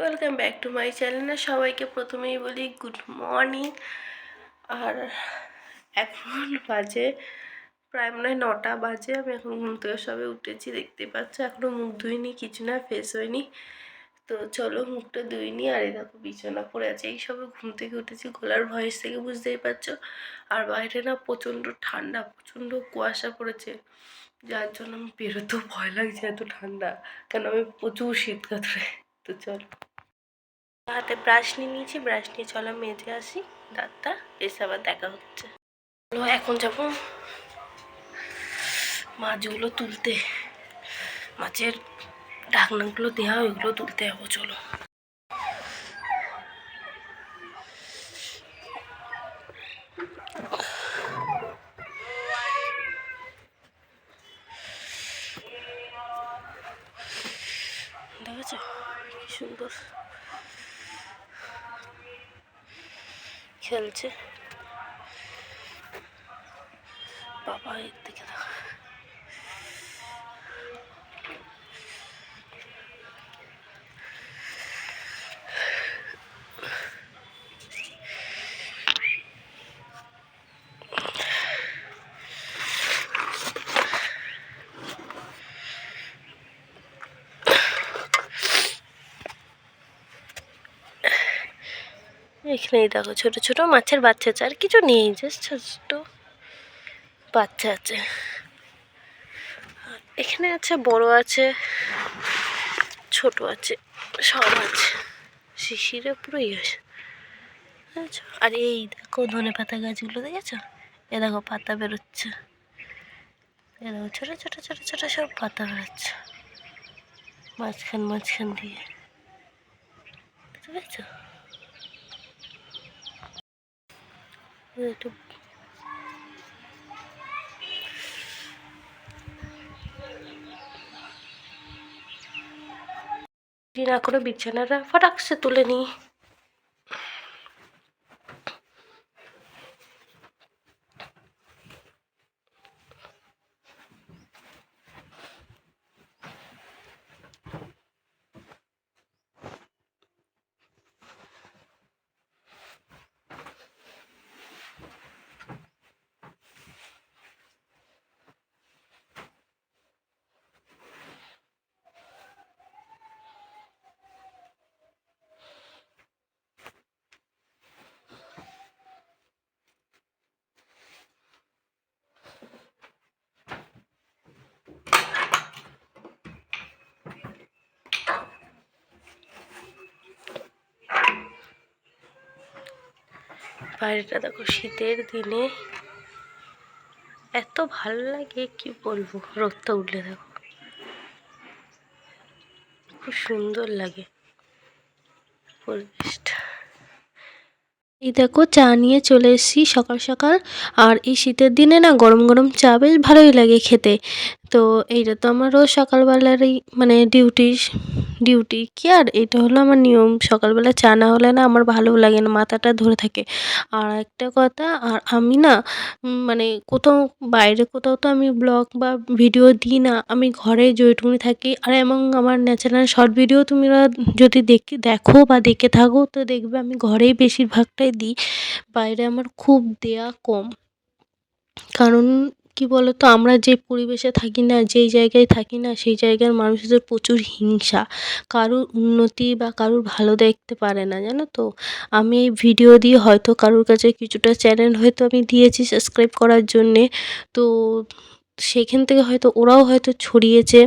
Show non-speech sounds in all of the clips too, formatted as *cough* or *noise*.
Welcome back to my চ্যানেলে সবাইকে প্রথমেই বলি গুড মর্নিং আর এখন বাজে প্রায় মনে হয় নটা বাজে। আমি এখন ঘুম থেকে সবে উঠেছি, দেখতে পাচ্ছ। এখনও মুখ ধুইনি, কিছু না ফেস হয়নি। তো চলো মুখটা ধুইনি আর দেখো বিছানা পড়ে আছে। এই সবে ঘুম থেকে উঠেছি, গলার ভয়েস থেকে, বুঝতেই পারছ। আর বাইরে না প্রচণ্ড ঠান্ডা, প্রচণ্ড কুয়াশা পড়েছে। যার জন্য আমি বেরোতেও ভয় লাগছে এত ঠান্ডা। কেন? আমি প্রচুর শীত কাতরে তো চলো। হাতে ব্রাশ নিয়ে নিয়েছি ব্রাশ নিয়ে চলো মেজে আসি দাঁতটা এসে আবার দেখা হচ্ছে। এখন যাব মাছগুলো তুলতে। মাছের ঢাকনাগুলো দেওয়া ওইগুলো তুলতে যাব, চলো দেখেছ কি সুন্দর। খেলছে। বাবা এর দিকে দেখো। এখানেই দেখো ছোট ছোট মাছের বাচ্চা আছে, আর কিছু নেই জাস্ট ছোট বাচ্চা আছে। এখানে আছে, বড় আছে, ছোট আছে, সব আছে। শিশিরে পুরো ইয়ে আর এই দেখো ধনে পাতা গাছগুলো, দেখেছ? এ দেখো পাতা বেরোচ্ছে। এ দেখো ছোটো ছোটো ছোটো ছোটো সব পাতা বেরোচ্ছে। মাঝখান মাঝখান দিয়ে। বুঝতে পেরেছ একটু না করে বিছানাটা ফটাকসে তুলে নিই। বাইরেটা দেখো, শীতের দিনে এত ভালো লাগে, কি বলব? রোদটা উঠলে দেখো। খুব সুন্দর লাগে পরিবেশটা। এই দেখো, চা নিয়ে চলে এসেছি সকাল সকাল। আর এই শীতের দিনে না, গরম গরম চা বেশ ভালোই লাগে খেতে। তো এইটা তো আমার রোজ সকালবেলারই মানে ডিউটি ডিউটি কি আর, এটা হলো আমার নিয়ম। সকালবেলা চা না হলে না আমার ভালোও লাগে না, মাথাটা ধরে থাকে। আর একটা কথা, আর আমি না মানে কোথাও, বাইরে কোথাও তো আমি ব্লগ বা ভিডিও দিই না। আমি ঘরে যেটুকুনি থাকি। আর এবং আমার ন্যাচারাল শর্ট ভিডিও তোমরা যদি দেখি, দেখো বা দেখে থাকো, তো দেখবে আমি ঘরেই বেশিরভাগটাই দিই। বাইরে আমার খুব দেয়া কম। কারণ কী বলো তো আমরা যে পরিবেশে থাকি না যেই জায়গায় থাকি না, সেই জায়গার মানুষদের প্রচুর হিংসা। কারুর উন্নতি বা কারুর ভালো দেখতে পারে না, জানো তো? আমি এই ভিডিও দিয়ে হয়তো কারুর কাছে কিছুটা চ্যানেল হয়তো আমি দিয়েছি সাবস্ক্রাইব করার জন্যে। তো সেখান থেকে হয়তো ওরাও হয়তো ছড়িয়েছে।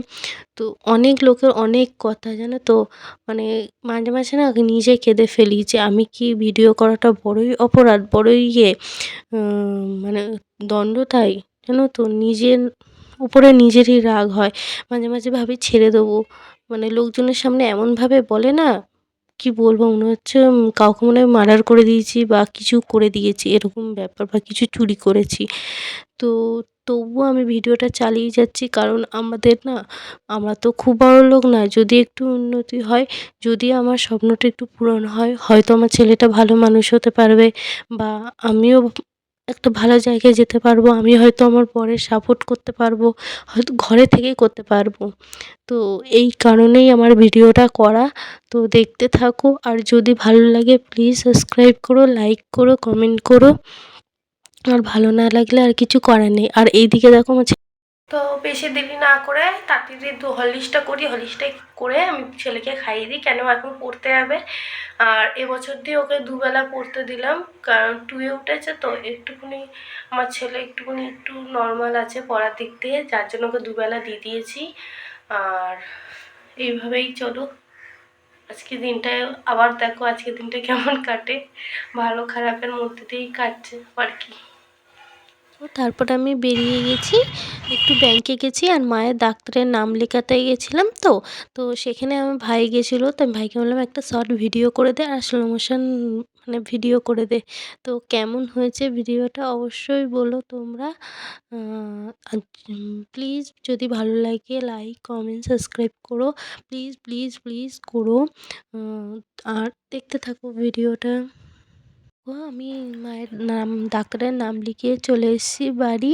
তো অনেক লোকের অনেক কথা, জানো তো? মানে মাঝে মাঝে না নিজে কেঁদে ফেলি যে আমি কি ভিডিও করাটা বড়ই অপরাধ, বড়ই ইয়ে মানে দণ্ড তাই? জানো তো? নিজের উপরে নিজেরই রাগ হয়। মাঝে মাঝে ভাবি ছেড়ে দেবো। মানে লোকজনের সামনে এমনভাবে বলে না, কি বলব? মনে হচ্ছে কাউকে মনে হয় মার্ডার করে দিয়েছি বা কিছু করে দিয়েছি, এরকম ব্যাপার বা কিছু চুরি করেছি। তো তবুও আমি ভিডিওটা চালিয়ে যাচ্ছি, কারণ আমাদের না, আমরা তো খুব বড়লোক না, যদি একটু উন্নতি হয়, যদি আমার স্বপ্নটা একটু পূরণ হয়, হয়তো আমার ছেলেটা ভালো মানুষ হতে পারবে বা আমিও একটা ভালো জায়গায় যেতে পারব, আমি হয়তো আমার বরের সাপোর্ট করতে পারব, হয়তো ঘরে থেকেই করতে পারব। তো এই কারণেই আমার ভিডিওটা করা। তো দেখতে থাকো, আর যদি ভালো লাগে প্লিজ সাবস্ক্রাইব করো লাইক করো কমেন্ট করো। আর ভালো না লাগলে আর কিছু করার নেই। আর এইদিকে দেখো আমার তো বেশি দেরি না করে তাড়াতাড়ি দু হলিসটা করি হলিসটা করে আমি ছেলেকে খাইয়ে দিই, কেন এখন পড়তে যাবে আর এবছর দিয়ে ওকে দুবেলা পড়তে দিলাম, কারণ টুয়ে উঠেছে তো একটুখানি আমার ছেলে একটুখানি একটু নর্মাল আছে পড়ার দিক দিয়ে, যার জন্য ওকে দুবেলা দিয়ে দিয়েছি। আর এইভাবেই চলো। আজকে দিনটা আবার দেখো, আজকে দিনটা কেমন কাটে। ভালো খারাপের মধ্যে দিয়েই কাটছে আর কি। তারপর আমি বেরিয়ে গেছি, একটু ব্যাংকে গেছি আর মায়ের ডাক্তারের নাম লেখাতে গেছিলাম তো তো সেখানে আমার ভাই গেছিল, তো আমি ভাইকে বললাম একটা শর্ট ভিডিও করে দে আর স্লো মোশন মানে ভিডিও করে দে। তো কেমন হয়েছে ভিডিওটা অবশ্যই বলো তোমরা। প্লিজ যদি ভালো লাগে লাইক কমেন্ট সাবস্ক্রাইব করো। প্লিজ প্লিজ প্লিজ করো। আর দেখতে থাকো ভিডিওটা আমি মায়ের নাম ডাক্তারের নাম লিখিয়ে চলে এসেছি বাড়ি।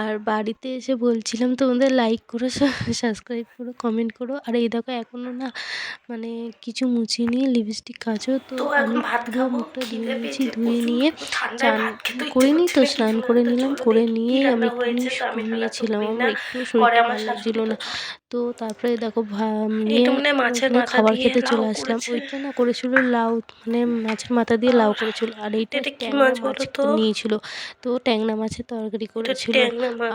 আর বাড়িতে এসে বলছিলাম তোমাদের লাইক করো *laughs* সাবস্ক্রাইব করো কমেন্ট করো। আর এই দেখো এখনও না মানে কিছু মুছিনি লিপস্টিক কাজও তো আমি এখন ভাত পুরো মুখটা ধুয়ে নিয়েছি ধুয়ে নিয়ে চান করিনি তো স্নান করে নিলাম করে নিয়ে আমি আমি ঘুমিয়েছিলাম আমার একটু। শরীরটা ভালো লাগছিল না। তো তারপরে দেখো খাবার খেতে চলে আসলাম। ওইটা না করেছিল লাউ মানে মাছের মাথা দিয়ে লাউ করেছিল। আর এইটা কি মাছ? নিয়েছিল। তো ট্যাংরা মাছের তরকারি করেছিল।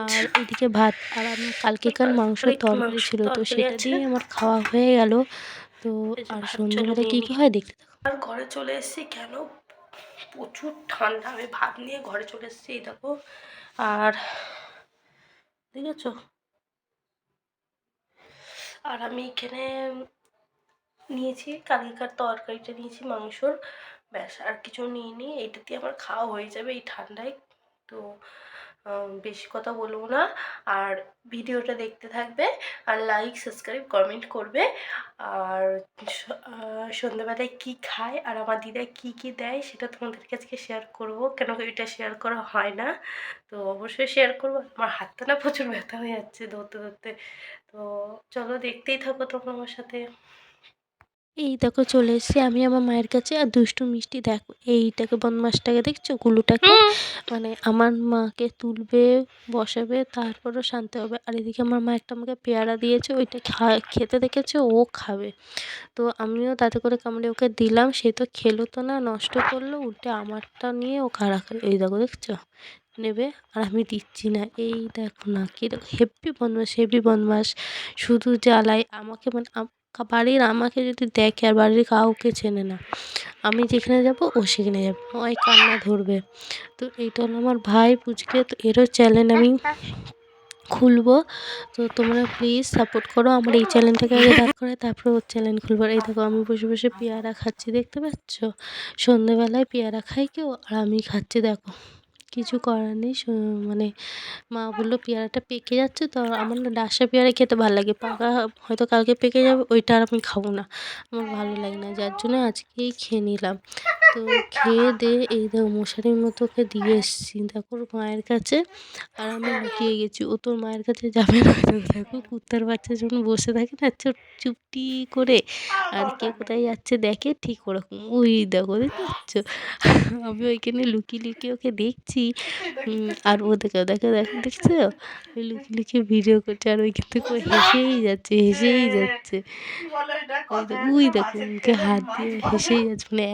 আর এদিকে ভাত। আর আমি কালকেকার মাংসের তরকারি ছিল। তো সেটা দিয়ে আমার খাওয়া হয়ে গেল। তো আর সন্ধ্যেবেলা কী কী হয় দেখতে থাকো। আর ঘরে চলে এসেছি কেন? প্রচুর ঠান্ডা। আমি ভাত নিয়ে ঘরে চলে এসেছি দেখো। আর দেখেছ? আর আমি এখানে নিয়েছি কালকেকার তরকারিটা নিয়েছি, মাংসর। ব্যাস, আর কিছু নিইনি। এইটা দিয়ে আমার খাওয়া হয়ে যাবে এই ঠান্ডায়। তো বেশি কথা বলব না। আর ভিডিওটা দেখতে থাকবে আর লাইক সাবস্ক্রাইব কমেন্ট করবে। আর সন্ধ্যাবেলায় কী খায় আর আমার দিদা কী কী দেয় সেটা তোমাদের কাছে শেয়ার করব। কেন এটা শেয়ার করা হয় না। তো অবশ্যই শেয়ার করব। আমার হাতটা না প্রচুর ব্যথা হয়ে যাচ্ছে ধরতে ধরতে। তো চলো দেখতেই থাকো তোমরা আমার সাথে। এই দেখো চলে এসেছি। আমি আমার মায়ের কাছে আর দুষ্টু মিষ্টি দেখো। এইটাকে বদমাসটাকে দেখছ? গুলুটাকে? মানে আমার মাকে তুলবে বসাবে তারপরও শান্ত হবে। আর এদিকে আমার মা একটা আমাকে পেয়ারা দিয়েছে ওইটা খা- খেতে দেখেছে ও খাবে। তো আমিও তাতে করে কামড়ে ওকে দিলাম। সে তো খেলো তো না নষ্ট করল উল্টে আমারটা নিয়ে ও কারা খাবে? এই দেখো দেখছ? নেবে? আর আমি দিচ্ছি না। এই দেখো না কি হেভি বদমাস হেভি বদমাস শুধু জ্বালায়। আমাকে মানে বাড়ির আমাকে যদি দেখে আর বাড়ির কাউকে চেনে না, আমি যেখানে যাব ও সেখানে যাবে। ওই কান্না ধরবে। তো এইটা হলো আমার ভাই পুচকে, তো এরও চ্যানেল আমি খুলবো। তো তোমরা প্লিজ সাপোর্ট করো। আমার এই চ্যানেলটাকে আগে দাঁড় করে, তারপরে ওর চ্যানেল খুলবো। এই দেখো, আমি বসে বসে পেয়ারা খাচ্ছি, দেখতে পাচ্ছ? সন্ধেবেলায় পেয়ারা খাই কেউ, আর আমি খাচ্ছি, দেখো। কিছু করার নেই। মানে মা বলল, পেয়ারাটা পেকে যাচ্ছে তো আমার না ডাসা পেয়ারা খেতে ভালো লাগে। পাকা হয়তো কালকে পেকে যাবে, ওইটা আর আমি খাব না। আমার ভালো লাগে না, যার জন্য আজকেই খেয়ে নিলাম। তো খেয়ে দিয়ে এই দেখো মশারির মতো ওকে দিয়ে এসেছি। দেখো মায়ের কাছে, আর আমি লুকিয়ে গেছি। ও তোর মায়ের কাছে যাবে না। দেখো কুত্তার বাচ্চা যখন বসে থাকে না, চুপ চুপটি করে, আর কে কোথায় যাচ্ছে দেখে ঠিক ওরকম। ওই দেখো, দেখতে পাচ্ছ? আমি ওইখানে লুকিয়ে লুকিয়ে ওকে দেখছি। আর ও দেখো দেখো দেখো দেখছ? ওই লুকিয়ে লুকিয়ে ভিডিও করছে আর ওই কিন্তু হেসেই যাচ্ছে হেসেই যাচ্ছে। ওই দেখো মুখে হাত দিয়ে হেসেই যাচ্ছে মানে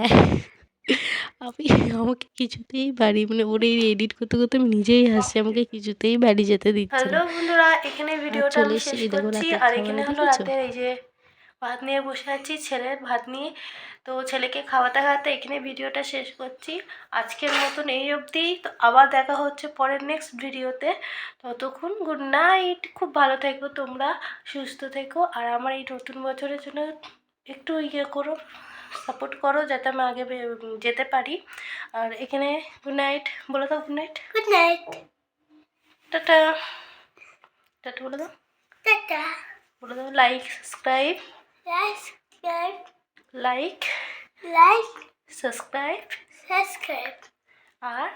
আমি আমাকে কিছুতেই বাড়ি মানে ওর এই এডিট করতে করতে আমি নিজেই হাসছি আমাকে কিছুতেই বাড়ি যেতে দিচ্ছে হ্যালো বন্ধুরা এখানে ভিডিওটা চলে আমি শেষ করছি আর এখানে হলো? রাতের এই যে ভাত নিয়ে বসে আছি ছেলের ভাত নিয়ে। তো ছেলেকে খাওয়াতে খাওয়াতে এখানে ভিডিওটা শেষ করছি। আজকের মতন এই অবধি। তো আবার দেখা হচ্ছে পরের নেক্সট ভিডিওতে। ততক্ষণ গুড নাইট খুব ভালো থেকো তোমরা সুস্থ থেকো। আর আমার এই নতুন বছরের জন্য একটু ইয়ে করো সাপোর্ট করো যাতে আমি আগে যেতে পারি। আর এখানে গুড নাইট বলে দাও good night good night tata. Tata বলে দাও। Tata. বলে দাও like subscribe Like, subscribe, like like, subscribe subscribe, আর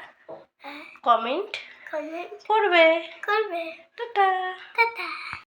কমেন্ট কমেন্ট করবে। করবে। টাটা। টাটা।